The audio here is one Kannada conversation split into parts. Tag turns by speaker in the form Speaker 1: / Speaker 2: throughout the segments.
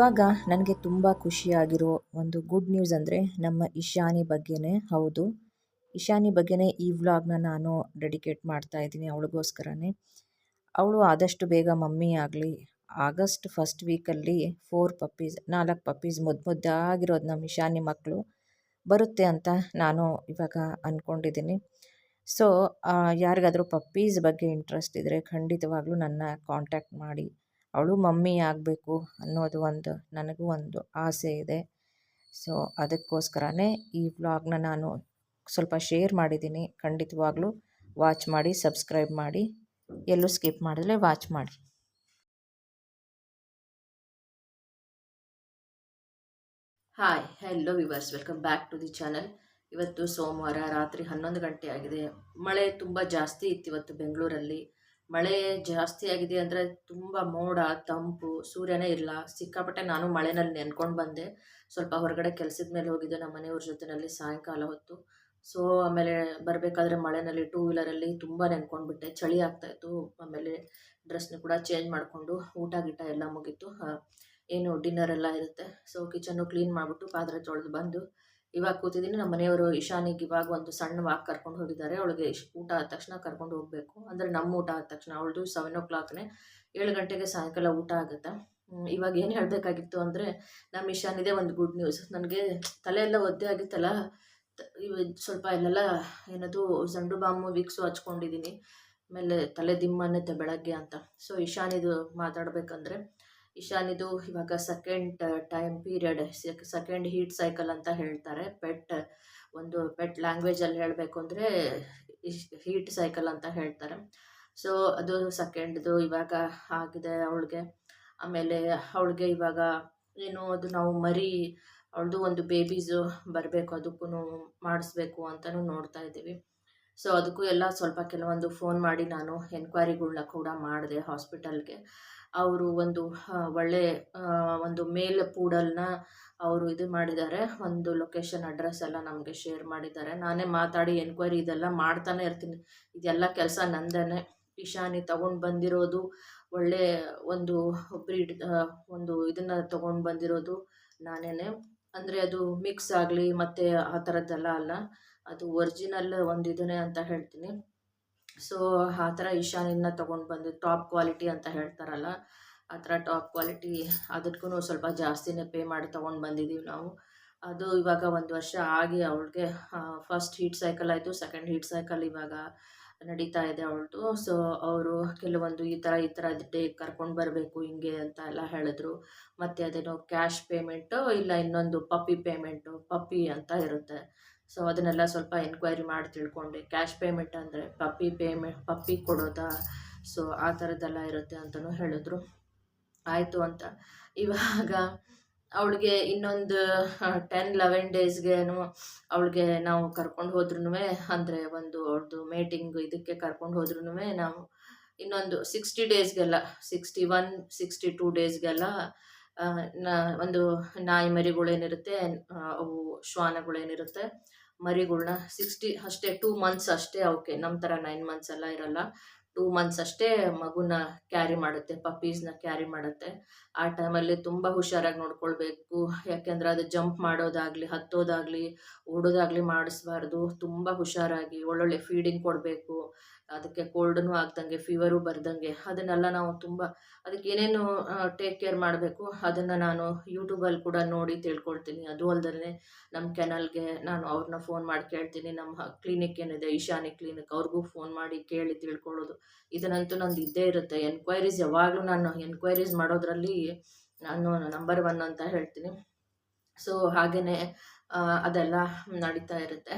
Speaker 1: ಇವಾಗ ನನಗೆ ತುಂಬ ಖುಷಿಯಾಗಿರೋ ಒಂದು ಗುಡ್ ನ್ಯೂಸ್ ಅಂದರೆ ನಮ್ಮ ಇಶಾನಿ ಬಗ್ಗೆನೇ ಹೌದು. ಇಶಾನಿ ಬಗ್ಗೆನೇ ಈ ವ್ಲಾಗ್ನ ನಾನು ಡೆಡಿಕೇಟ್ ಮಾಡ್ತಾ ಇದ್ದೀನಿ ಅವಳಿಗೋಸ್ಕರನೇ. ಅವಳು ಆದಷ್ಟು ಬೇಗ ಮಮ್ಮಿ ಆಗಲಿ, ಆಗಸ್ಟ್ ಫಸ್ಟ್ ವೀಕಲ್ಲಿ ಫೋರ್ ಪಪ್ಪೀಸ್ ನಾಲ್ಕು ಪಪ್ಪೀಸ್ ಮುದ್ದು ಮುದ್ದಾಗಿರೋದು ನಮ್ಮ ಇಶಾನಿ ಮಕ್ಕಳು ಬರುತ್ತೆ ಅಂತ ನಾನು ಇವಾಗ ಅಂದ್ಕೊಂಡಿದ್ದೀನಿ ಸೊ ಯಾರಿಗಾದರೂ ಪಪ್ಪೀಸ್ ಬಗ್ಗೆ ಇಂಟ್ರೆಸ್ಟ್ ಇದ್ದರೆ ಖಂಡಿತವಾಗ್ಲೂ ನನ್ನ ಕಾಂಟ್ಯಾಕ್ಟ್ ಮಾಡಿ. ಅವಳು ಮಮ್ಮಿ ಆಗಬೇಕು ಅನ್ನೋದು ಒಂದು, ನನಗೂ ಒಂದು ಆಸೆ ಇದೆ. ಸೊ ಅದಕ್ಕೋಸ್ಕರನೇ ಈ ವ್ಲಾಗ್ನ ನಾನು ಸ್ವಲ್ಪ ಶೇರ್ ಮಾಡಿದ್ದೀನಿ. ಖಂಡಿತವಾಗ್ಲೂ ವಾಚ್ ಮಾಡಿ, ಸಬ್ಸ್ಕ್ರೈಬ್ ಮಾಡಿ. ಎಲ್ಲೂ ಸ್ಕಿಪ್ ಮಾಡಿದ್ರೆ ವಾಚ್ ಮಾಡಿ.
Speaker 2: Hi hello viewers welcome back to the channel ಇವತ್ತು ಸೋಮವಾರ, ರಾತ್ರಿ ಹನ್ನೊಂದು ಗಂಟೆ ಆಗಿದೆ. ಮಳೆ ತುಂಬ ಜಾಸ್ತಿ ಇತ್ತು ಇವತ್ತು ಬೆಂಗಳೂರಲ್ಲಿ. ಮಳೆ ಜಾಸ್ತಿ ಆಗಿದೆ ಅಂದರೆ ತುಂಬ ಮೋಡ, ತಂಪು, ಸೂರ್ಯನೇ ಇಲ್ಲ. ಸಿಕ್ಕಾಪಟ್ಟೆ ನಾನು ಮಳೆನಲ್ಲಿ ನೆನ್ಕೊಂಡು ಬಂದೆ. ಸ್ವಲ್ಪ ಹೊರಗಡೆ ಕೆಲಸದ ಮೇಲೆ ಹೋಗಿದ್ದೆ ನಮ್ಮ ಮನೆಯವ್ರ ಜೊತೆಯಲ್ಲಿ ಸಾಯಂಕಾಲ ಹೊತ್ತು. ಸೊ ಆಮೇಲೆ ಬರಬೇಕಾದ್ರೆ ಮಳೆನಲ್ಲಿ ಟೂ ವೀಲರಲ್ಲಿ ತುಂಬ ನೆನ್ಕೊಂಡ್ಬಿಟ್ಟೆ. ಚಳಿ ಆಗ್ತಾಯಿತ್ತು ಆಮೇಲೆ ಡ್ರೆಸ್ನ ಕೂಡ ಚೇಂಜ್ ಮಾಡಿಕೊಂಡು ಊಟ ಗೀಟ ಎಲ್ಲ ಮುಗೀತು. ಏನು ಡಿನ್ನರ್ ಎಲ್ಲ ಇರುತ್ತೆ. ಸೊ ಕಿಚನ್ನು ಕ್ಲೀನ್ ಮಾಡಿಬಿಟ್ಟು ಪಾತ್ರೆ ತೊಳೆದು ಬಂದು ಇವಾಗ ಕೂತಿದ್ದೀನಿ. ನಮ್ಮ ಮನೆಯವರು ಇಶಾನಿಗೆ ಇವಾಗ ಒಂದು ಸಣ್ಣ ವಾಕ್ ಕರ್ಕೊಂಡು ಹೋಗಿದ್ದಾರೆ. ಅವಳಿಗೆ ಊಟ ಆದ ತಕ್ಷಣ ಕರ್ಕೊಂಡು ಹೋಗಬೇಕು. ಅಂದರೆ ನಮ್ಮ ಊಟ ಆದ ತಕ್ಷಣ, ಅವಳದು ಸೆವೆನ್ ಓ ಕ್ಲಾಕ್ನೇ ಏಳು ಗಂಟೆಗೆ ಸಾಯಂಕಾಲ ಊಟ ಆಗುತ್ತೆ. ಇವಾಗ ಏನು ಹೇಳಬೇಕಾಗಿತ್ತು ಅಂದರೆ ನಮ್ಮ ಇಶಾನಿದೆ ಒಂದು ಗುಡ್ ನ್ಯೂಸ್ ನನಗೆ ತಲೆ ಎಲ್ಲ ಒದ್ದೆ ಆಗಿತ್ತಲ್ಲ. ಇವ ಸ್ವಲ್ಪ ಇಲ್ಲೆಲ್ಲ ಏನದು ಜಂಡು ಬಾಂಬು ವಿಕ್ಸು ಹಚ್ಕೊಂಡಿದ್ದೀನಿ. ಆಮೇಲೆ ತಲೆ ದಿಮ್ಮ ಅನ್ನತ್ತೆ ಬೆಳಗ್ಗೆ ಅಂತ. ಸೊ ಇಶಾನಿದು ಮಾತಾಡಬೇಕಂದ್ರೆ ಇಶಾನಿದು ಇವಾಗ second time period second heat cycle ಅಂತ ಹೇಳ್ತಾರೆ. ಪೆಟ್ ಒಂದು ಪೆಟ್ ಲ್ಯಾಂಗ್ವೇಜಲ್ಲಿ ಹೇಳಬೇಕು ಅಂದರೆ ಹೀಟ್ ಸೈಕಲ್ ಅಂತ ಹೇಳ್ತಾರೆ. ಸೊ ಅದು ಸೆಕೆಂಡ್ದು ಇವಾಗ ಆಗಿದೆ ಅವಳಿಗೆ. ಆಮೇಲೆ ಅವಳಿಗೆ ಇವಾಗ ಏನು ಅದು ನಾವು ಮರಿ, ಅವಳದು ಒಂದು ಬೇಬೀಸು ಬರಬೇಕು ಅದಕ್ಕೂ ಮಾಡಿಸ್ಬೇಕು ಅಂತಲೂ ನೋಡ್ತಾ ಇದ್ದೀವಿ. ಸೊ ಅದಕ್ಕೂ ಎಲ್ಲ ಸ್ವಲ್ಪ ಕೆಲವೊಂದು ಫೋನ್ ಮಾಡಿ ನಾನು ಎನ್ಕ್ವೈರಿಗಳನ್ನ ಕೂಡ ಮಾಡಿದೆ ಹಾಸ್ಪಿಟಲ್ಗೆ ಅವರು ಒಂದು ಒಳ್ಳೆ ಒಂದು ಮೇಲ್ ಪೂಡಲ್ನ ಅವರು ಇದು ಮಾಡಿದ್ದಾರೆ. ಒಂದು ಲೊಕೇಶನ್ ಅಡ್ರೆಸ್ ಎಲ್ಲ ನಮಗೆ ಶೇರ್ ಮಾಡಿದ್ದಾರೆ. ನಾನೇ ಮಾತಾಡಿ ಎನ್ಕ್ವೈರಿ ಇದೆಲ್ಲ ಮಾಡ್ತಾನೆ ಇರ್ತೀನಿ. ಇದೆಲ್ಲ ಕೆಲಸ ನಂದೇ ಇಶಾನಿ ತಗೊಂಡು ಬಂದಿರೋದು, ಒಳ್ಳೆ ಒಂದು ಬ್ರೀಡ್ ಒಂದು ಇದನ್ನು ತೊಗೊಂಡು ಬಂದಿರೋದು ನಾನೇ ಅಂದರೆ ಅದು ಮಿಕ್ಸ್ ಆಗಲಿ ಮತ್ತು ಆ ಥರದ್ದೆಲ್ಲ ಅಲ್ಲ. ಅದು ಒರಿಜಿನಲ್ ಒಂದು ಇದನ್ನೇ ಅಂತ ಹೇಳ್ತೀನಿ. ಸೊ ಆ ಥರ ಇಶಾನಿನ ತೊಗೊಂಡು ಬಂದು ಟಾಪ್ ಕ್ವಾಲಿಟಿ ಅಂತ ಹೇಳ್ತಾರಲ್ಲ, ಆ ಥರ ಟಾಪ್ ಕ್ವಾಲಿಟಿ ಅದಕ್ಕೂ ಸ್ವಲ್ಪ ಜಾಸ್ತಿನೇ ಪೇ ಮಾಡಿ ತೊಗೊಂಡು ಬಂದಿದ್ದೀವಿ ನಾವು. ಅದು ಇವಾಗ ಒಂದು ವರ್ಷ ಆಗಿ ಅವಳಿಗೆ ಫಸ್ಟ್ ಹೀಟ್ ಸೈಕಲ್ ಆಯಿತು ಸೆಕೆಂಡ್ ಹೀಟ್ ಸೈಕಲ್ ಇವಾಗ. ನಡೀತಾ ಇದೆ ಅವಳದು ಸೊ ಅವರು ಕೆಲವೊಂದು ಈ ಥರ ಈ ಥರ ಡೇ ಕರ್ಕೊಂಡು ಬರಬೇಕು ಹಿಂಗೆ ಅಂತ ಎಲ್ಲ ಹೇಳಿದ್ರು. ಮತ್ತು ಅದೇನೋ ಕ್ಯಾಶ್ ಪೇಮೆಂಟು ಇಲ್ಲ ಇನ್ನೊಂದು ಪಪ್ಪಿ ಪೇಮೆಂಟು ಪಪ್ಪಿ ಅಂತ ಇರುತ್ತೆ. ಸೊ ಅದನ್ನೆಲ್ಲ ಸ್ವಲ್ಪ ಎನ್ಕ್ವೈರಿ ಮಾಡಿ ತಿಳ್ಕೊಂಡೆ. ಕ್ಯಾಶ್ ಪೇಮೆಂಟ್ ಅಂದರೆ ಪಪ್ಪಿ ಪೇಮೆಂಟ್ ಪಪ್ಪಿ ಕೊಡೋದಾ? ಸೊ ಆ ಥರದ್ದೆಲ್ಲ ಇರುತ್ತೆ ಅಂತಲೂ ಹೇಳಿದ್ರು. ಆಯಿತು ಅಂತ. ಇವಾಗ ಅವಳಿಗೆ ಇನ್ನೊಂದು ಟೆನ್ ಲೆವೆನ್ ಡೇಸ್ಗೇನು ಅವಳಿಗೆ ನಾವು ಕರ್ಕೊಂಡು ಹೋದ್ರೂ ಅಂದರೆ ಒಂದು ಅವ್ರದ್ದು ಮೇಟಿಂಗ್ ಇದಕ್ಕೆ ಕರ್ಕೊಂಡು ಹೋದ್ರೂ ನಾವು ಇನ್ನೊಂದು ಸಿಕ್ಸ್ಟಿ ಡೇಸ್ಗೆಲ್ಲ ಸಿಕ್ಸ್ಟಿ ಒನ್ ಸಿಕ್ಸ್ಟಿ ಟೂ ಡೇಸ್ಗೆಲ್ಲ ಒಂದು ನಾಯಿ ಮರಿಗಳೇನಿರುತ್ತೆ ಅವು ಶ್ವಾನಗಳೇನಿರುತ್ತೆ, ಮರಿಗಳ್ನ ಸಿಕ್ಸ್ಟಿ ಅಷ್ಟೇ ಟೂ ಮಂತ್ಸ್ ಅಷ್ಟೇ ಅವಕ್ಕೆ ನಮ್ಮ ಥರ ನೈನ್ ಮಂತ್ಸ್ ಎಲ್ಲ ಇರಲ್ಲ. ಟೂ ಮಂತ್ಸ್ ಅಷ್ಟೇ ಮಗುನ ಕ್ಯಾರಿ ಮಾಡುತ್ತೆ ಪಪ್ಪೀಸ್ನ ಕ್ಯಾರಿ ಮಾಡುತ್ತೆ. ಆ ಟೈಮಲ್ಲಿ ತುಂಬ ಹುಷಾರಾಗಿ ನೋಡ್ಕೊಳ್ಬೇಕು. ಯಾಕೆಂದ್ರೆ ಅದು ಜಂಪ್ ಮಾಡೋದಾಗಲಿ, ಹತ್ತೋದಾಗಲಿ, ಓಡೋದಾಗಲಿ ಮಾಡಿಸ್ಬಾರ್ದು. ತುಂಬ ಹುಷಾರಾಗಿ ಒಳ್ಳೊಳ್ಳೆ ಫೀಡಿಂಗ್ ಕೊಡಬೇಕು. ಅದಕ್ಕೆ ಕೋಲ್ಡೂ ಆಗ್ದಂಗೆ ಫೀವರು ಬರ್ದಂಗೆ ಅದನ್ನೆಲ್ಲ ನಾವು ತುಂಬ ಅದಕ್ಕೆ ಏನೇನು ಟೇಕ್ ಕೇರ್ ಮಾಡಬೇಕು. ಅದನ್ನು ನಾನು ಯೂಟ್ಯೂಬಲ್ಲಿ ಕೂಡ ನೋಡಿ ತಿಳ್ಕೊಳ್ತೀನಿ. ಅದು ಅಲ್ಲದೇ ನಮ್ಮ ಕೆನಲ್ಗೆ ನಾನು ಅವ್ರನ್ನ ಫೋನ್ ಮಾಡಿ ಕೇಳ್ತೀನಿ. ನಮ್ಮ ಕ್ಲಿನಿಕ್ ಏನಿದೆ ಈಶಾನಿ ಕ್ಲಿನಿಕ್ ಅವ್ರಿಗೂ ಫೋನ್ ಮಾಡಿ ಕೇಳಿ ತಿಳ್ಕೊಳ್ಳೋದು. ಇದನ್ನಂತೂ ನಂದು ಇದ್ದೇ ಇರುತ್ತೆ. ಎನ್ಕ್ವೈರೀಸ್ ಯಾವಾಗಲೂ ನಾನು ಎನ್ಕ್ವೈರೀಸ್ ಮಾಡೋದ್ರಲ್ಲಿ ನಾನು ನಂಬರ್ ಒನ್ ಅಂತ ಹೇಳ್ತೀನಿ. ಸೊ ಹಾಗೆಯೇ ಅದೆಲ್ಲ ನಡೀತಾ ಇರುತ್ತೆ.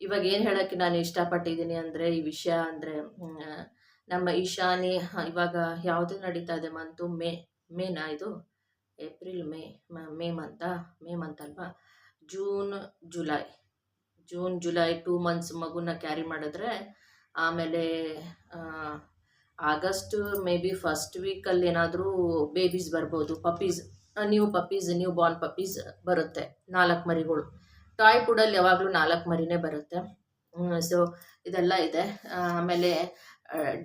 Speaker 2: ಇವಾಗ ಏನು ಹೇಳೋಕ್ಕೆ ನಾನು ಇಷ್ಟಪಟ್ಟಿದ್ದೀನಿ ಅಂದರೆ ಈ ವಿಷಯ ಅಂದರೆ ನಮ್ಮ ಈಶಾನಿ ಇವಾಗ ಯಾವುದು ನಡೀತಾ ಇದೆ ಮಂತು? ಮೇ, ಮೇನಾ ಇದು? ಏಪ್ರಿಲ್ ಮೇ ಮೇ ಮಂತ? ಮೇ ಮಂತ್ ಅಲ್ವಾ? June, July. June, July two months ಮಗುನ ಕ್ಯಾರಿ ಮಾಡಿದ್ರೆ ಆಮೇಲೆ ಆಗಸ್ಟ್ ಮೇ ಬಿ ಫಸ್ಟ್ ವೀಕಲ್ಲಿ ಏನಾದರೂ ಬೇಬೀಸ್ ಬರ್ಬೋದು, puppies new puppies, new born puppies ಬರುತ್ತೆ ನಾಲ್ಕು ಮರಿಗಳು. ಟಾಯ್ ಪುಡಲ್ಲಿ ಯಾವಾಗಲೂ ನಾಲ್ಕು ಮರಿನೇ ಬರುತ್ತೆ. ಸೊ ಇದೆಲ್ಲ ಇದೆ. ಆಮೇಲೆ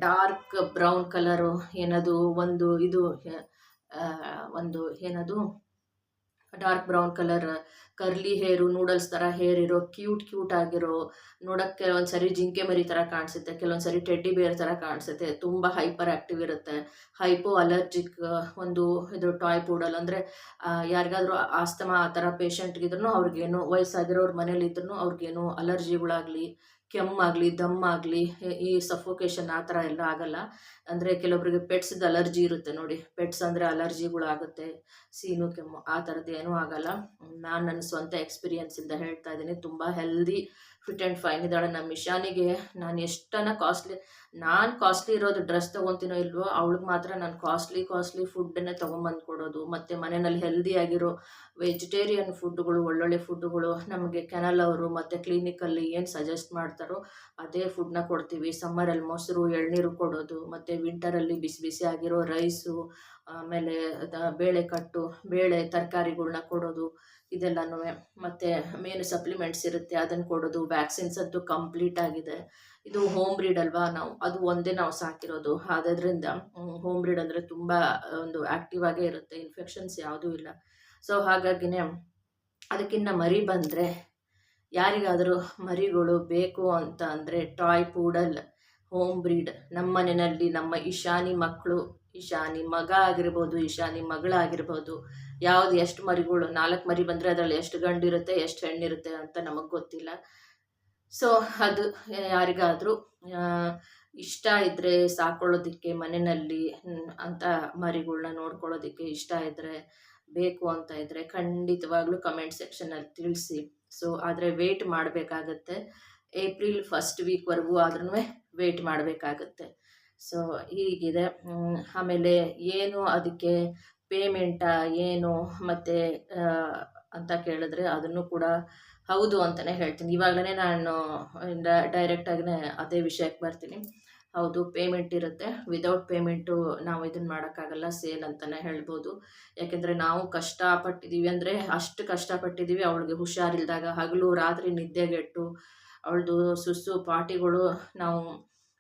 Speaker 2: ಡಾರ್ಕ್ ಬ್ರೌನ್ ಕಲರು ಏನದು, ಒಂದು ಇದು ಒಂದು ಏನದು dark brown colour curly hair noodles ಥರ ಹೇರ್ ಇರೋ ಕ್ಯೂಟ್ ಕ್ಯೂಟ್ ಆಗಿರೋ, ನೋಡೋಕ್ಕೆ ಕೆಲವೊಂದು ಸರಿ ಜಿಂಕೆ ಮರಿ ಥರ ಕಾಣಿಸುತ್ತೆ ಕೆಲವೊಂದು ಸರಿ ಟೆಡ್ಡಿ ಬೇರ್ ಥರ ಕಾಣಿಸುತ್ತೆ, ತುಂಬ ಹೈಪರ್ ಆ್ಯಕ್ಟಿವ್ ಇರುತ್ತೆ. ಹೈಪೋ ಅಲರ್ಜಿಕ್ ಒಂದು ಇದು ಟಾಯ್ ಪೂಡಲ್ ಅಂದರೆ ಯಾರಿಗಾದರೂ ಆಸ್ತಮಾ ಆ ಥರ ಪೇಷಂಟ್ಗಿದ್ರು ಅವ್ರಿಗೇನು ವಯಸ್ಸಾಗಿರೋರು ಮನೇಲಿ ಇದ್ರು ಅವ್ರಿಗೇನು ಅಲರ್ಜಿಗಳಾಗಲಿ ಕೆಮ್ಮಾಗಲಿ, ದಮ್ಮಾಗಲಿ, ಈ ಸಫೋಕೇಶನ್ ಆ ಥರ ಎಲ್ಲ ಆಗಲ್ಲ. ಅಂದರೆ ಕೆಲವೊಬ್ಬರಿಗೆ ಪೆಟ್ಸ್ದು ಅಲರ್ಜಿ ಇರುತ್ತೆ ನೋಡಿ. ಪೆಟ್ಸ್ ಅಂದರೆ ಅಲರ್ಜಿಗಳಾಗುತ್ತೆ ಸೀನು, ಕೆಮ್ಮು ಆ ಥರದ್ದು ಏನೂ ಆಗಲ್ಲ. ನಾನು ನನ್ನ ಸ್ವಂತ ಎಕ್ಸ್ಪೀರಿಯನ್ಸಿಂದ ಹೇಳ್ತಾ ಇದ್ದೀನಿ. ತುಂಬ ಹೆಲ್ದಿ ಫಿಟ್ ಆ್ಯಂಡ್ ಫೈನ್ ಇದ್ದಾಳೆ ನಮ್ಮ ಇಶಾನಿಗೆ. ನಾನು ಎಷ್ಟನ ಕಾಸ್ಟ್ಲಿ ನಾನು ಕಾಸ್ಟ್ಲಿ ಇರೋದು ಡ್ರೆಸ್ ತೊಗೊತೀನೋ ಇಲ್ವೋ, ಅವಳಿಗೆ ಮಾತ್ರ ನಾನು ಕಾಸ್ಟ್ಲಿ ಕಾಸ್ಟ್ಲಿ ಫುಡ್ಡನ್ನೇ ತೊಗೊಂಬಂದು ಕೊಡೋದು. ಮತ್ತು ಮನೆಯಲ್ಲಿ ಹೆಲ್ದಿಯಾಗಿರೋ ವೆಜಿಟೇರಿಯನ್ ಫುಡ್ಗಳು ಒಳ್ಳೊಳ್ಳೆ ಫುಡ್ಗಳು ನಮಗೆ ಕೆನಲ್ ಅವರು ಮತ್ತು ಕ್ಲಿನಿಕಲ್ಲಿ ಏನು ಸಜೆಸ್ಟ್ ಮಾಡ್ತಾರೋ ಅದೇ ಫುಡ್ನ ಕೊಡ್ತೀವಿ. ಸಮ್ಮರಲ್ಲಿ ಮೊಸರು ಎಳ್ನೀರು ಕೊಡೋದು, ಮತ್ತು ವಿಂಟರಲ್ಲಿ ಬಿಸಿ ಬಿಸಿ ಆಗಿರೋ ರೈಸು ಆಮೇಲೆ ಬೇಳೆ ಕಟ್ಟು ಬೇಳೆ ತರಕಾರಿಗಳ್ನ ಕೊಡೋದು. ಇದೆಲ್ಲನೂ ಮತ್ತು ಮೇನು ಸಪ್ಲಿಮೆಂಟ್ಸ್ ಇರುತ್ತೆ ಅದನ್ನು ಕೊಡೋದು ವ್ಯಾಕ್ಸಿನ್ಸ್ ಅದು ಕಂಪ್ಲೀಟ್ ಆಗಿದೆ. ಇದು ಹೋಮ್ ಬ್ರೀಡ್ ಅಲ್ವಾ ನಾವು, ಅದು ಒಂದೇ ನಾವು ಸಾಕಿರೋದು. ಆದ್ದರಿಂದ, ಹೋಮ್ ಬ್ರೀಡ್ ಅಂದರೆ ತುಂಬ ಒಂದು ಆ್ಯಕ್ಟಿವ್ ಆಗೇ ಇರುತ್ತೆ ಇನ್ಫೆಕ್ಷನ್ಸ್ ಯಾವುದೂ ಇಲ್ಲ. ಸೊ ಹಾಗಾಗಿನೇ ಅದಕ್ಕಿಂತ ಮರಿ ಬಂದರೆ, ಯಾರಿಗಾದರೂ ಮರಿಗಳು ಬೇಕು ಅಂತ ಅಂದರೆ ಟಾಯ್ ಪೂಡಲ್ ಹೋಮ್ ಬ್ರೀಡ್ ನಮ್ಮ ಮನೆಯಲ್ಲಿ ನಮ್ಮ ಇಶಾನಿ ಮಕ್ಕಳು ಇಶಾನಿ ಮಗ ಆಗಿರ್ಬೋದು ಇಶಾನಿ ಮಗಳಾಗಿರ್ಬೋದು, ಯಾವ್ದು ಎಷ್ಟು ಮರಿಗಳು, ನಾಲ್ಕು ಮರಿ ಬಂದರೆ ಅದರಲ್ಲಿ ಎಷ್ಟು ಗಂಡಿರುತ್ತೆ, ಎಷ್ಟು ಹೆಣ್ಣಿರುತ್ತೆ ಅಂತ ನಮಗೆ ಗೊತ್ತಿಲ್ಲ. ಸೊ ಅದು ಯಾರಿಗಾದರೂ ಇಷ್ಟ ಇದ್ದರೆ ಸಾಕೊಳ್ಳೋದಕ್ಕೆ ಮನೆಯಲ್ಲಿ ಅಂತ ಮರಿಗಳನ್ನ ನೋಡ್ಕೊಳ್ಳೋದಕ್ಕೆ ಇಷ್ಟ ಇದ್ದರೆ ಬೇಕು ಅಂತ ಇದ್ದರೆ ಖಂಡಿತವಾಗ್ಲೂ ಕಮೆಂಟ್ ಸೆಕ್ಷನಲ್ಲಿ ತಿಳಿಸಿ. ಸೊ ಆದರೆ ವೇಟ್ ಮಾಡಬೇಕಾಗತ್ತೆ. ಏಪ್ರಿಲ್ ಫಸ್ಟ್ ವೀಕ್ವರೆಗೂ ಆದ್ರೂ ವೆಯ್ಟ್ ಮಾಡಬೇಕಾಗತ್ತೆ. ಸೊ ಹೀಗಿದೆ. ಆಮೇಲೆ ಏನು ಅದಕ್ಕೆ ಪೇಮೆಂಟಾ ಏನು ಮತ್ತು ಅಂತ ಕೇಳಿದ್ರೆ ಅದನ್ನು ಕೂಡ ಹೌದು ಅಂತಲೇ ಹೇಳ್ತೀನಿ. ಇವಾಗಲೇ ನಾನು ಡೈರೆಕ್ಟಾಗಿಯೇ ಅದೇ ವಿಷಯಕ್ಕೆ ಬರ್ತೀನಿ. ಹೌದು ಪೇಮೆಂಟ್ ಇರುತ್ತೆ. ವಿದೌಟ್ ಪೇಮೆಂಟು ನಾವು ಇದನ್ನು ಮಾಡೋಕ್ಕಾಗಲ್ಲ ಸೇಲ್ ಅಂತಲೇ ಹೇಳ್ಬೋದು. ಯಾಕೆಂದರೆ ನಾವು ಕಷ್ಟಪಟ್ಟಿದ್ದೀವಿ ಅಂದರೆ ಅಷ್ಟು ಕಷ್ಟಪಟ್ಟಿದ್ದೀವಿ ಅವಳಿಗೆ ಹುಷಾರಿಲ್ದಾಗ ಹಗಲು ರಾತ್ರಿ ನಿದ್ದೆಗೆಟ್ಟು, ಅವಳದು ಸುಸ್ಸು, ಪಾಟಿಗಳು ನಾವು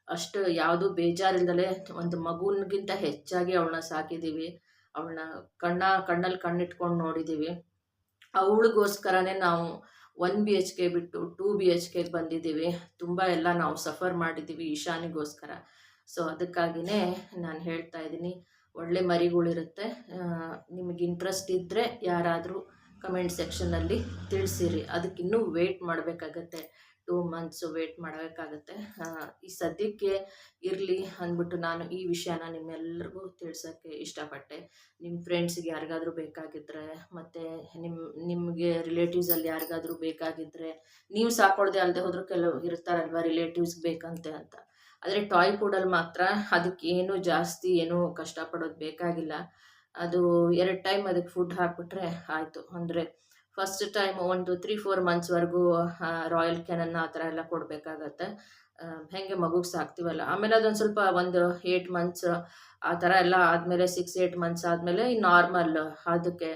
Speaker 2: ಅಷ್ಟು ಯಾವುದು ಬೇಜಾರಿಲ್ದಲೇ ಒಂದು ಮಗುನಿಗಿಂತ ಹೆಚ್ಚಾಗಿ ಅವಳನ್ನ ಸಾಕಿದ್ದೀವಿ ಅವಳನ್ನ ಕಣ್ಣ ಕಣ್ಣಲ್ಲಿ ಕಣ್ಣಿಟ್ಕೊಂಡು ನೋಡಿದ್ದೀವಿ ಅವಳಿಗೋಸ್ಕರನೇ ನಾವು ಒನ್ ಬಿ ಎಚ್ ಕೆ ಬಿಟ್ಟು ಟೂ ಬಿ ಎಚ್ ಕೆಗೆ ಬಂದಿದ್ದೀವಿ ತುಂಬ ಎಲ್ಲ ನಾವು ಸಫರ್ ಮಾಡಿದ್ದೀವಿ ಈಶಾನಿಗೋಸ್ಕರ. ಸೊ ಅದಕ್ಕಾಗಿಯೇ ನಾನು ಹೇಳ್ತಾ ಇದ್ದೀನಿ, ಒಳ್ಳೆ ಮರಿಗಳಿರುತ್ತೆ. ನಿಮಗೆ ಇಂಟ್ರೆಸ್ಟ್ ಇದ್ದರೆ ಯಾರಾದರೂ ಕಮೆಂಟ್ ಸೆಕ್ಷನಲ್ಲಿ ತಿಳಿಸಿರಿ. ಅದಕ್ಕಿನ್ನೂ ವೇಟ್ ಮಾಡಬೇಕಾಗತ್ತೆ. ಟೂ ಮಂತ್ಸು ವೇಟ್ ಮಾಡಬೇಕಾಗತ್ತೆ. ಈ ಸದ್ಯಕ್ಕೆ ಇರಲಿ ಅಂದ್ಬಿಟ್ಟು ನಾನು ಈ ವಿಷಯನ ನಿಮ್ಮೆಲ್ಲರಿಗೂ ತಿಳಿಸೋಕ್ಕೆ ಇಷ್ಟಪಟ್ಟೆ. ನಿಮ್ಮ ಫ್ರೆಂಡ್ಸ್ಗೆ ಯಾರಿಗಾದರೂ ಬೇಕಾಗಿದ್ದರೆ ಮತ್ತು ನಿಮ್ಮ ನಿಮಗೆ ರಿಲೇಟಿವ್ಸಲ್ಲಿ ಯಾರಿಗಾದರೂ ಬೇಕಾಗಿದ್ದರೆ ನೀವು ಸಾಕೊಳ್ಳದೆ ಅಲ್ಲದೆ ಹೋದರೂ ಕೆಲವು ಇರ್ತಾರಲ್ವ ರಿಲೇಟಿವ್ಸ್ ಬೇಕಂತೆ ಅಂತ. ಆದರೆ ಟಾಯ್ ಫುಡಲ್ಲಿ ಮಾತ್ರ ಅದಕ್ಕೆ ಏನು ಜಾಸ್ತಿ ಏನೂ ಕಷ್ಟಪಡೋದು ಬೇಕಾಗಿಲ್ಲ. ಅದು ಎರಡು ಟೈಮ್ ಅದಕ್ಕೆ ಫುಡ್ ಹಾಕ್ಬಿಟ್ರೆ ಆಯಿತು. ಅಂದರೆ ಫಸ್ಟ್ ಟೈಮ್ ಒಂದು ತ್ರೀ ಫೋರ್ ಮಂತ್ಸ್ವರೆಗೂ ರಾಯಲ್ ಕ್ಯಾನನ್ನ ಆ ಥರ ಎಲ್ಲ ಕೊಡಬೇಕಾಗತ್ತೆ. ಹೇಗೆ ಮಗುಗೆ ಸಾಕ್ತೀವಲ್ಲ? ಆಮೇಲೆ ಅದೊಂದು ಸ್ವಲ್ಪ ಒಂದು ಏಯ್ಟ್ ಮಂತ್ಸ್ ಆ ಥರ ಎಲ್ಲ ಆದಮೇಲೆ ಸಿಕ್ಸ್ ಏಯ್ಟ್ ಮಂತ್ಸ್ ಆದಮೇಲೆ ಈ ನಾರ್ಮಲ್ ಅದಕ್ಕೆ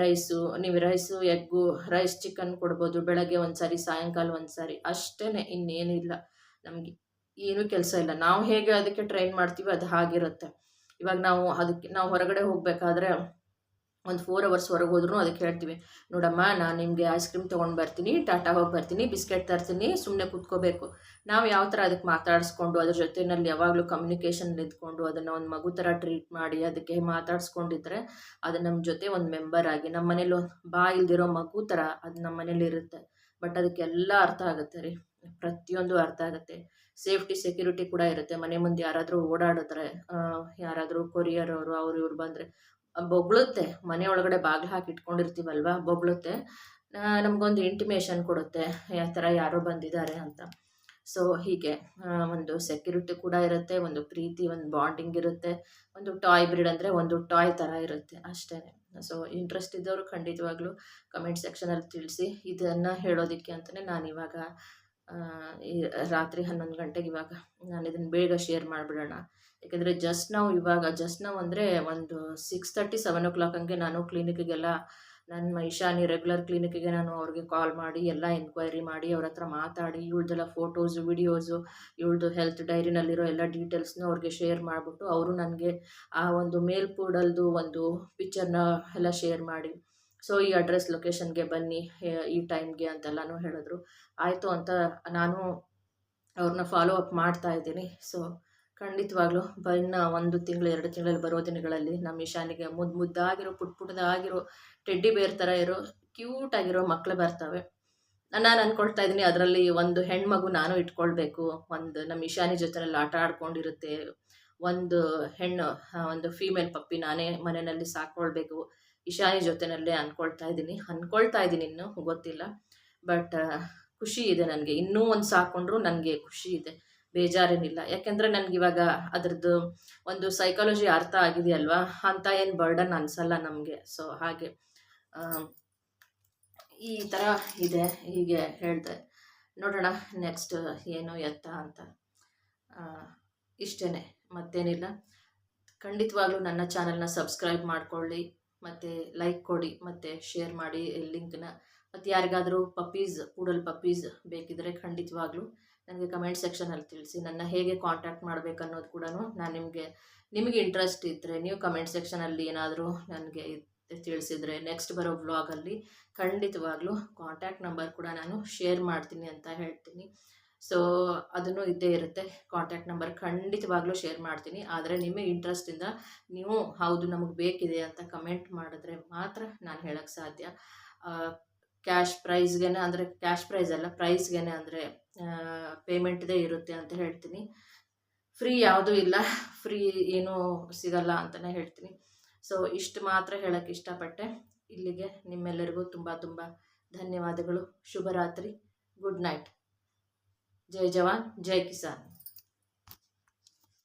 Speaker 2: ರೈಸು ನೀವು ರೈಸು ಎಗ್ಗು ರೈಸ್ ಚಿಕನ್ ಕೊಡ್ಬೋದು. ಬೆಳಗ್ಗೆ ಒಂದು ಸಾರಿ, ಸಾಯಂಕಾಲ ಒಂದು ಸಾರಿ. ಅಷ್ಟೇ ಇನ್ನೇನಿಲ್ಲ ನಮಗೆ ಏನೂ ಕೆಲಸ ಇಲ್ಲ. ನಾವು ಹೇಗೆ ಅದಕ್ಕೆ ಟ್ರೈನ್ ಮಾಡ್ತೀವಿ ಅದು ಹಾಗಿರುತ್ತೆ. ಇವಾಗ ನಾವು ಅದಕ್ಕೆ, ನಾವು ಹೊರಗಡೆ ಹೋಗಬೇಕಾದ್ರೆ ಒಂದು ಫೋರ್ ಅವರ್ಸ್ ಹೊರಗೆ ಹೋದ್ರೂ ಅದಕ್ಕೆ ಹೇಳ್ತೀವಿ, ನೋಡಮ್ಮ, ನಾನು ನಿಮಗೆ ಐಸ್ ಕ್ರೀಮ್ ತೊಗೊಂಡು ಬರ್ತೀನಿ, ಟಾಟಾ ಹೋಗಿ ಬರ್ತೀನಿ, ಬಿಸ್ಕೆಟ್ ತರ್ತೀನಿ ಸುಮ್ಮನೆ ಕೂತ್ಕೋಬೇಕು. ನಾವು ಯಾವ ಥರ ಅದಕ್ಕೆ ಮಾತಾಡಿಸ್ಕೊಂಡು, ಅದ್ರ ಜೊತೆಯಲ್ಲಿ ಯಾವಾಗಲೂ ಕಮ್ಯುನಿಕೇಷನ್ ಇದ್ಕೊಂಡು, ಅದನ್ನು ಒಂದು ಮಗು ಥರ ಟ್ರೀಟ್ ಮಾಡಿ, ಅದಕ್ಕೆ ಮಾತಾಡಿಸ್ಕೊಂಡಿದ್ರೆ ಅದು ನಮ್ಮ ಜೊತೆ ಒಂದು ಮೆಂಬರ್ ಆಗಿ ನಮ್ಮ ಮನೇಲಿ ಬಾ ಇಲ್ದಿರೋ ಮಗು ಥರ ಅದು ನಮ್ಮ ಮನೇಲಿ ಇರುತ್ತೆ. ಬಟ್ ಅದಕ್ಕೆಲ್ಲ ಅರ್ಥ ಆಗುತ್ತೆ ರೀ, ಪ್ರತಿಯೊಂದು ಅರ್ಥ ಆಗುತ್ತೆ. ಸೇಫ್ಟಿ, ಸೆಕ್ಯೂರಿಟಿ ಕೂಡ ಇರುತ್ತೆ. ಮನೆ ಮುಂದೆ ಯಾರಾದರೂ ಓಡಾಡಿದ್ರೆ ಯಾರಾದರೂ ಕೊರಿಯರ್ ಅವರು ಅವ್ರು ಇವ್ರು ಬಂದರೆ ಬೊಗಳುತ್ತೆ. ಮನೆ ಒಳಗಡೆ ಬಾಗಿಲು ಹಾಕಿ ಇಟ್ಕೊಂಡಿರ್ತೀವಲ್ವ, ಬೊಗಳುತ್ತೆ. ನಮಗೊಂದು ಇಂಟಿಮೇಷನ್ ಕೊಡುತ್ತೆ ಯಾವ ಥರ ಯಾರೋ ಬಂದಿದ್ದಾರೆ ಅಂತ. ಸೊ ಹೀಗೆ ಒಂದು ಸೆಕ್ಯೂರಿಟಿ ಕೂಡ ಇರುತ್ತೆ, ಒಂದು ಪ್ರೀತಿ, ಒಂದು ಬಾಂಡಿಂಗ್ ಇರುತ್ತೆ. ಒಂದು ಟಾಯ್ ಬ್ರೀಡ್ ಅಂದರೆ ಒಂದು ಟಾಯ್ ಥರ ಇರುತ್ತೆ ಅಷ್ಟೇ. ಸೊ ಇಂಟ್ರೆಸ್ಟ್ ಇದ್ದವರು ಖಂಡಿತವಾಗ್ಲೂ ಕಮೆಂಟ್ ಸೆಕ್ಷನಲ್ಲಿ ತಿಳಿಸಿ, ಇದನ್ನು ಹೇಳೋದಕ್ಕೆ ಅಂತಲೇ ನಾನು ಇವಾಗ ಈ ರಾತ್ರಿ ಹನ್ನೊಂದು ಗಂಟೆಗೆ ಇವಾಗ ನಾನು ಇದನ್ನು ಬೇಗ ಶೇರ್ ಮಾಡಿಬಿಡೋಣ. ಯಾಕೆಂದರೆ ಜಸ್ಟ್ ನಾವು ಇವಾಗ ಜಸ್ಟ್ ನಾವು ಅಂದರೆ ಒಂದು six thirty seven o'clock ಹಂಗೆ ನಾನು ಕ್ಲಿನಿಕ್ಗೆಲ್ಲ ನನ್ನ ಈಶಾನಿ ರೆಗ್ಯುಲರ್ ಕ್ಲಿನಿಕ್ಕಿಗೆ ನಾನು ಅವ್ರಿಗೆ ಕಾಲ್ ಮಾಡಿ, ಎಲ್ಲ ಎನ್ಕ್ವೈರಿ ಮಾಡಿ, ಅವ್ರ ಹತ್ರ ಮಾತಾಡಿ, ಇವಳ್ದೆಲ್ಲ ಫೋಟೋಸು ವಿಡಿಯೋಸು ಇವಳ್ದು ಹೆಲ್ತ್ ಡೈರಿನಲ್ಲಿರೋ ಎಲ್ಲ ಡೀಟೇಲ್ಸ್ನ ಅವ್ರಿಗೆ ಶೇರ್ ಮಾಡಿಬಿಟ್ಟು ಅವರು ನನಗೆ ಆ ಒಂದು ಮೇಲ್ ಪೋರ್ಡಲ್ದು ಒಂದು ಪಿಕ್ಚರ್ನ ಎಲ್ಲ ಶೇರ್ ಮಾಡಿ. ಸೊ, ಈ ಅಡ್ರೆಸ್ ಲೊಕೇಶನ್ಗೆ ಬನ್ನಿ ಈ ಟೈಮ್ಗೆ ಅಂತೆಲ್ಲನೂ ಹೇಳಿದ್ರು. ಆಯಿತು ಅಂತ ನಾನು ಅವ್ರನ್ನ ಫಾಲೋ ಅಪ್ ಮಾಡ್ತಾ ಇದ್ದೀನಿ. ಸೊ, ಖಂಡಿತವಾಗ್ಲೂ ಬನ್ನ ಒಂದು ತಿಂಗಳು, ಎರಡು ತಿಂಗಳಲ್ಲಿ ಬರೋ ದಿನಗಳಲ್ಲಿ ನಮ್ಮ ಈಶಾನಿಗೆ ಮುದ್ದು ಮುದ್ದಾಗಿರೋ, ಪುಟ್ ಪುಟ್ಟದಾಗಿರೋ ಟೆಡ್ಡಿ ಬೇರ್ ಥರ ಇರೋ ಕ್ಯೂಟ್ ಆಗಿರೋ ಮಕ್ಕಳು ಬರ್ತವೆ. ನಾನು ಅಂದ್ಕೊಳ್ತಾ ಇದ್ದೀನಿ ಅದರಲ್ಲಿ ಒಂದು ಹೆಣ್ಮಗು ನಾನು ಇಟ್ಕೊಳ್ಬೇಕು. ಒಂದು ನಮ್ಮ ಇಶಾನಿ ಜೊತೆನಲ್ಲಿ ಆಟ ಆಡ್ಕೊಂಡಿರುತ್ತೆ. ಒಂದು ಹೆಣ್ಣು ಒಂದು ಫೀಮೇಲ್ ಪಪ್ಪಿ ನಾನೇ ಮನೆಯಲ್ಲಿ ಸಾಕ್ಕೊಳ್ಬೇಕು. ಇಶಾನಿ ಜೊತೆನಲ್ಲೇ ಅಂದ್ಕೊಳ್ತಾ ಇದ್ದೀನಿ. ಅಂದ್ಕೊಳ್ತಾ ಇದ್ದೀನಿ ಇನ್ನೂ, ಗೊತ್ತಿಲ್ಲ. ಬಟ್ ಖುಷಿ ಇದೆ ನನಗೆ. ಇನ್ನೂ ಒಂದು ಸಾಕೊಂಡ್ರು ನನಗೆ ಖುಷಿ ಇದೆ. ಬೇಜಾರೇನಿಲ್ಲ. ಯಾಕೆಂದರೆ ನನಗೆ ಇವಾಗ ಅದ್ರದ್ದು ಒಂದು ಸೈಕಾಲಜಿ ಅರ್ಥ ಆಗಿದೆಯಲ್ವಾ? ಅಂತ ಏನು ಬರ್ಡನ್ ಅನ್ಸಲ್ಲ ನಮಗೆ. ಸೊ ಹಾಗೆ ಈ ಥರ ಇದೆ. ಹೀಗೆ ಹೇಳಿದೆ. ನೋಡೋಣ ನೆಕ್ಸ್ಟ್ ಏನು ಎತ್ತ ಅಂತ. ಇಷ್ಟೇ ಮತ್ತೇನಿಲ್ಲ. ಖಂಡಿತವಾಗ್ಲೂ ನನ್ನ ಚಾನಲ್ನ ಸಬ್ಸ್ಕ್ರೈಬ್ ಮಾಡ್ಕೊಳ್ಳಿ. ಮತ್ತು ಲೈಕ್ ಕೊಡಿ, ಮತ್ತು ಶೇರ್ ಮಾಡಿ ಲಿಂಕ್ನ ಮತ್ತು ಯಾರಿಗಾದರೂ ಪಪ್ಪೀಸ್ ಕೂಡಲ್ ಪಪ್ಪೀಸ್ ಬೇಕಿದ್ದರೆ ಖಂಡಿತವಾಗ್ಲೂ ನನಗೆ ಕಮೆಂಟ್ ಸೆಕ್ಷನಲ್ಲಿ ತಿಳಿಸಿ. ನನ್ನ ಹೇಗೆ ಕಾಂಟ್ಯಾಕ್ಟ್ ಮಾಡಬೇಕು ಅನ್ನೋದು ಕೂಡ ನಾನು ನಿಮಗೆ ನಿಮಗೆ ಇಂಟ್ರೆಸ್ಟ್ ಇದ್ದರೆ ನೀವು ಕಮೆಂಟ್ ಸೆಕ್ಷನಲ್ಲಿ ಏನಾದರೂ ನನಗೆ ತಿಳಿಸಿದರೆ ನೆಕ್ಸ್ಟ್ ಬರೋ ವ್ಲಾಗಲ್ಲಿ ಖಂಡಿತವಾಗ್ಲೂ ಕಾಂಟ್ಯಾಕ್ಟ್ ನಂಬರ್ ಕೂಡ ನಾನು ಶೇರ್ ಮಾಡ್ತೀನಿ ಅಂತ ಹೇಳ್ತೀನಿ. ಸೊ ಅದನ್ನು ಇದ್ದೇ ಇರುತ್ತೆ. ಕಾಂಟ್ಯಾಕ್ಟ್ ನಂಬರ್ ಖಂಡಿತವಾಗ್ಲೂ ಶೇರ್ ಮಾಡ್ತೀನಿ. ಆದರೆ ನಿಮಗೆ ಇಂಟ್ರೆಸ್ಟಿಂದ ನೀವು ಹೌದು ನಮಗೆ ಬೇಕಿದೆ ಅಂತ ಕಮೆಂಟ್ ಮಾಡಿದ್ರೆ ಮಾತ್ರ ನಾನು ಹೇಳೋಕ್ಕೆ ಸಾಧ್ಯ. ಕ್ಯಾಶ್ ಪ್ರೈಸ್ಗೆ ಅಂದರೆ ಕ್ಯಾಶ್ ಪ್ರೈಸ್ ಅಲ್ಲ ಪ್ರೈಸ್ಗೇನೆ ಅಂದರೆ ಪೇಮೆಂಟ್ದೇ ಇರುತ್ತೆ ಅಂತ ಹೇಳ್ತೀನಿ. ಫ್ರೀ ಯಾವುದೂ ಇಲ್ಲ. ಫ್ರೀ ಏನೂ ಸಿಗಲ್ಲ ಅಂತಲೇ ಹೇಳ್ತೀನಿ. ಸೊ ಇಷ್ಟು ಮಾತ್ರ ಹೇಳೋಕ್ಕೆ ಇಷ್ಟಪಟ್ಟೆ. ಇಲ್ಲಿಗೆ ನಿಮ್ಮೆಲ್ಲರಿಗೂ ತುಂಬ ತುಂಬ ಧನ್ಯವಾದಗಳು. ಶುಭರಾತ್ರಿ. ಗುಡ್ ನೈಟ್ जय जवान जय किसान